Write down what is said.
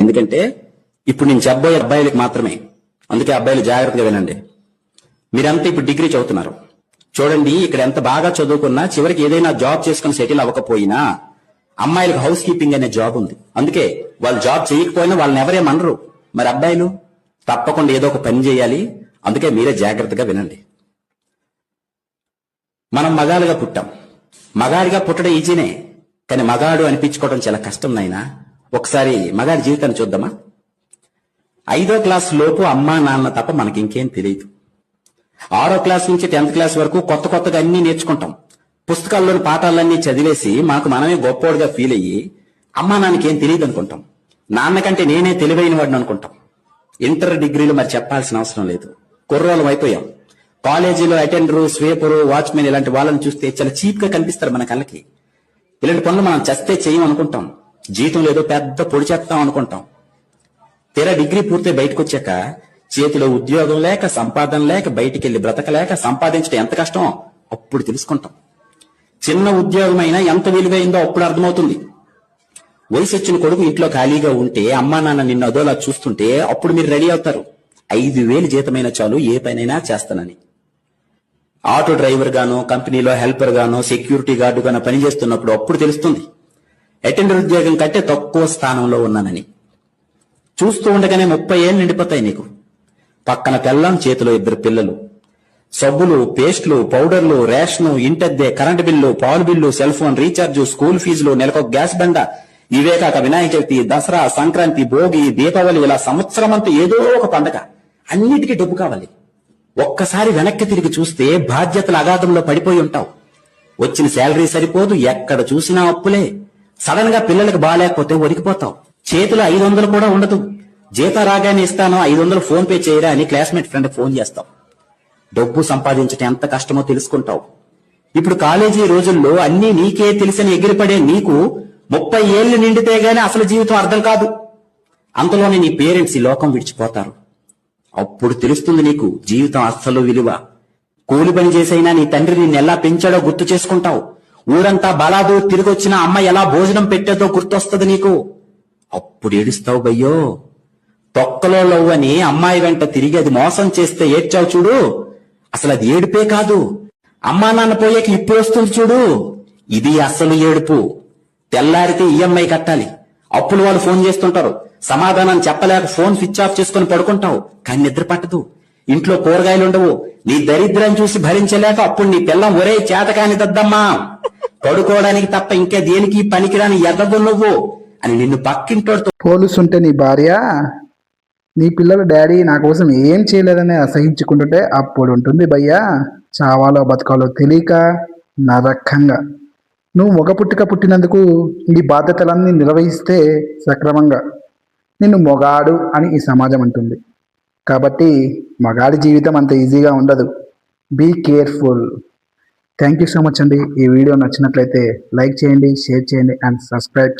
ఎందుకంటే ఇప్పుడు నేను చెప్పబోయే అబ్బాయిలకు మాత్రమే. అందుకే అబ్బాయిలు జాగ్రత్తగా వినండి. మీరంతా ఇప్పుడు డిగ్రీ చదువుతున్నారు. చూడండి ఇక్కడ ఎంత బాగా చదువుకున్నా చివరికి ఏదైనా జాబ్ చేసుకుని సెటిల్ అవ్వకపోయినా అమ్మాయిలకు హౌస్ కీపింగ్ అనే జాబ్ ఉంది. అందుకే వాళ్ళు జాబ్ చేయకపోయినా వాళ్ళని ఎవరేమనరు మరి అబ్బాయిలు తప్పకుండా ఏదో ఒక పని చేయాలి. అందుకే మీరే జాగ్రత్తగా వినండి. మనం మగాలుగా పుట్టాం. మగాడిగా పుట్టడం ఈజీనే. కానీ మగాడు అనిపించుకోవడం చాలా కష్టం నాయనా. ఒకసారి మగాడి జీవితాన్ని చూద్దామా? ఐదో క్లాస్ లోపు అమ్మా నాన్న తప్ప మనకి ఇంకేం తెలియదు ఆరో క్లాస్ నుంచి టెన్త్ క్లాస్ వరకు కొత్త కొత్తగా అన్ని నేర్చుకుంటాం. పుస్తకాల్లోని పాఠాలన్నీ చదివేసి మాకు మనమే గొప్పోడుగా ఫీల్ అయ్యి అమ్మా నాన్నకి ఏం తెలియదు అనుకుంటాం నాన్నకంటే నేనే తెలివైన వాడిని అనుకుంటాం. ఇంటర్ డిగ్రీలు మరి చెప్పాల్సిన అవసరం లేదు. కుర్రోళ్ళం అయిపోయాం. కాలేజీలో అటెండరు స్వీపరు వాచ్మెన్ ఇలాంటి వాళ్ళని చూస్తే చాలా చీప్గా కనిపిస్తారు మన కళ్ళకి. ఇలాంటి పనులు మనం చస్తే చేయం అనుకుంటాం. జీతం లేదో పెద్ద పొడి చేస్తాం అనుకుంటాం. తీరా డిగ్రీ పూర్తి బయటకు వచ్చాక చేతిలో ఉద్యోగం లేక సంపాదన లేక బయటికి వెళ్ళి బ్రతకలేక సంపాదించడం ఎంత కష్టం? అప్పుడు తెలుసుకుంటాం. చిన్న ఉద్యోగమైనా ఎంత విలువైందో అప్పుడు అర్థమవుతుంది. వయసు వచ్చిన కొడుకు ఇంట్లో ఖాళీగా ఉంటే అమ్మా నాన్న నిన్ను అదోలా చూస్తుంటే అప్పుడు మీరు రెడీ అవుతారు. ఐదు వేలు జీతమైన చాలు ఏ పనైనా చేస్తానని. ఆటో డ్రైవర్ గానో కంపెనీలో హెల్పర్ గానో సెక్యూరిటీ గార్డు గాను పనిచేస్తున్నప్పుడు అప్పుడు తెలుస్తుంది. అటెండర్ ఉద్యోగం కంటే తక్కువ స్థానంలో ఉన్నానని. చూస్తూ ఉండగానే ముప్పై ఏళ్ళు నిండిపోతాయి నీకు. పక్కన పెళ్ళం చేతిలో ఇద్దరు పిల్లలు. సబ్బులు పేస్ట్లు పౌడర్లు రేషను ఇంటద్దె కరెంటు బిల్లు పాలు bill cell phone recharge school ఫీజులు నెలకు గ్యాస్ బండ. ఇవే కాక వినాయక చవితి దసరా సంక్రాంతి భోగి దీపావళి ఇలా సంవత్సరం అంతా ఏదో ఒక పండగ. అన్నిటికీ డబ్బు కావాలి. ఒక్కసారి వెనక్కి తిరిగి చూస్తే బాధ్యతల అగాధంలో పడిపోయి ఉంటావు. వచ్చిన శాలరీ సరిపోదు ఎక్కడ చూసినా అప్పులే. సడన్గా పిల్లలకు బాగాలేకపోతే ఒదికిపోతావు చేతిలో ఐదు వందలు కూడా ఉండదు. జీతం రాగానే ఇస్తాను ఐదు వందలు ఫోన్ పే చేయరా అని క్లాస్మేట్ ఫ్రెండ్ ఫోన్ చేస్తావు. డబ్బు సంపాదించటం ఎంత కష్టమో తెలుసుకుంటావు. ఇప్పుడు కాలేజీ రోజుల్లో అన్నీ నీకే తెలిసిన ఎగిరిపడే నీకు ముప్పై ఏళ్ళు నిండితే గానీ అసలు జీవితం అర్థం కాదు. అంతలోనే నీ పేరెంట్స్ ఈ లోకం విడిచిపోతారు. అప్పుడు తెలుస్తుంది నీకు జీవితం అస్సలు విలువ. కూలి పని చేసైనా నీ తండ్రి నిన్నెల్లా ఎలా పెంచాడో గుర్తు చేసుకుంటావు. ఊరంతా బలాదు తిరిగొచ్చిన అమ్మ ఎలా భోజనం పెట్టేదో గుర్తొస్తుంది నీకు? అప్పుడు ఏడుస్తావు బయ్యో. తొక్కలో లవ్వని అమ్మాయి వెంట తిరిగి అది మోసం చేస్తే ఏడ్చావు చూడు. అసలు అది ఏడుపే కాదు. అమ్మా నాన్న పోయాక ఇప్పుడు వస్తుంది చూడు. ఇది అసలు ఏడుపు. తెల్లారితే ఈఎంఐ కట్టాలి. అప్పులు వాళ్ళు ఫోన్ చేస్తుంటారు. సమాధానం చెప్పలేక ఫోన్ స్విచ్ ఆఫ్ చేసుకుని పడుకుంటావు. కానీ నిద్ర పట్టదు. ఇంట్లో కూరగాయలు ఉండవు నీ దరిద్రం చూసి భరించలేక అప్పుడు నీ పిల్లం ఒరే చేతకాని దద్దమ్మా. పడుకోవడానికి తప్ప ఇంకా దేనికి పనికిరాని ఎదగు నువ్వు అని నిన్ను పక్కింటోడుతో పోలుస్తుంటే నీ భార్య నీ పిల్లల డాడీ నా కోసం ఏం చేయలేదని అసహించుకుంటుంటే అప్పుడు ఉంటుంది భయ్యా చావాలో బతకాలో తెలియక నరకంగా. నువ్వు మొగ పుట్టుక పుట్టినందుకు నీ బాధ్యతలన్నీ నిర్వహిస్తే సక్రమంగా. నిన్ను మొగాడు అని ఈ సమాజం అంటుంది. కాబట్టి మగాడి జీవితం అంత ఈజీగా ఉండదు. Be careful thank you so much అండి ఈ వీడియో నచ్చినట్లయితే లైక్ చేయండి షేర్ చేయండి అండ్ సబ్స్క్రైబ్ చేయండి.